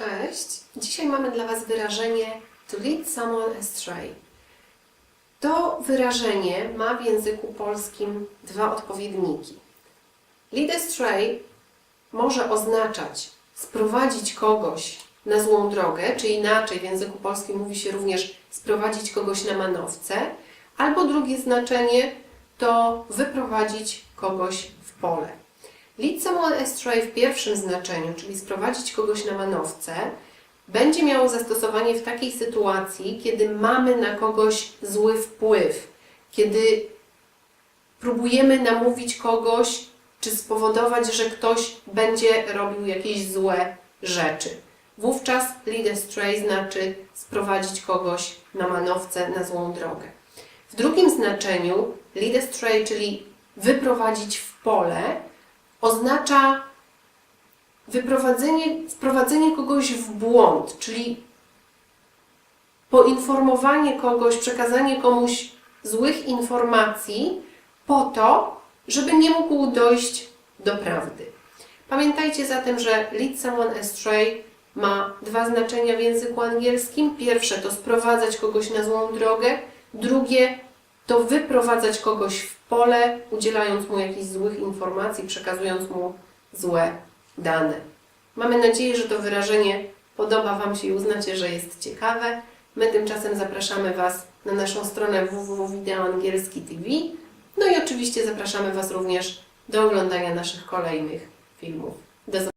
Cześć! Dzisiaj mamy dla Was wyrażenie to lead someone astray. To wyrażenie ma w języku polskim dwa odpowiedniki. Lead astray może oznaczać sprowadzić kogoś na złą drogę, czy inaczej w języku polskim mówi się również sprowadzić kogoś na manowce, albo drugie znaczenie to wyprowadzić kogoś w pole. Lead someone astray w pierwszym znaczeniu, czyli sprowadzić kogoś na manowce, będzie miało zastosowanie w takiej sytuacji, kiedy mamy na kogoś zły wpływ, kiedy próbujemy namówić kogoś, czy spowodować, że ktoś będzie robił jakieś złe rzeczy. Wówczas lead astray znaczy sprowadzić kogoś na manowce, na złą drogę. W drugim znaczeniu lead astray, czyli wyprowadzić w pole, oznacza wyprowadzenie, wprowadzenie kogoś w błąd, czyli poinformowanie kogoś, przekazanie komuś złych informacji po to, żeby nie mógł dojść do prawdy. Pamiętajcie zatem, że lead someone astray ma dwa znaczenia w języku angielskim. Pierwsze to sprowadzać kogoś na złą drogę, drugie to wyprowadzać kogoś w pole, udzielając mu jakichś złych informacji, przekazując mu złe dane. Mamy nadzieję, że to wyrażenie podoba Wam się i uznacie, że jest ciekawe. My tymczasem zapraszamy Was na naszą stronę www.wideoangielski TV. No i oczywiście zapraszamy Was również do oglądania naszych kolejnych filmów. Do zobaczenia.